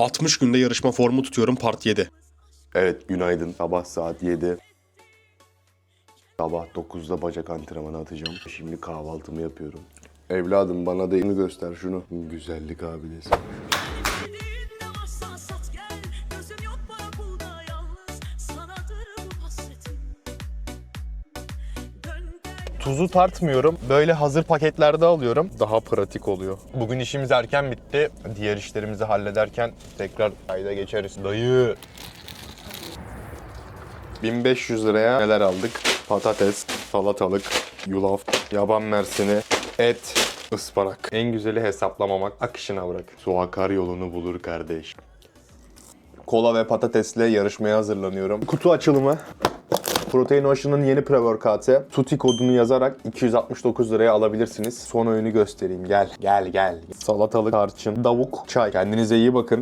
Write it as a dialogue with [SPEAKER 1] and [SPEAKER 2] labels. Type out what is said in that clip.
[SPEAKER 1] 60 günde yarışma formu tutuyorum part 7.
[SPEAKER 2] Evet günaydın. Sabah saat 7. Sabah 9'da bacak antrenmanı atacağım. Şimdi kahvaltımı yapıyorum. Evladım bana da elini göster şunu. Güzellik abidesi.
[SPEAKER 3] Tuzu tartmıyorum. Böyle hazır paketlerde alıyorum. Daha pratik oluyor. Bugün işimiz erken bitti. Diğer işlerimizi hallederken tekrar kayda geçeriz. Dayı. 1500 liraya neler aldık? Patates, salatalık, yulaf, yaban mersini, et, ıspanak. En güzeli hesaplamamak. Akışına bırak.
[SPEAKER 2] Su akar yolunu bulur kardeş. Kola ve patatesle yarışmaya hazırlanıyorum. Kutu açılımı. Protein Ocean'ın yeni pre-workout'ı. Tuti kodunu yazarak 269 liraya alabilirsiniz. Son öğünü göstereyim. Gel, gel, gel. Salatalık, tarçın, davuk, çay. Kendinize iyi bakın.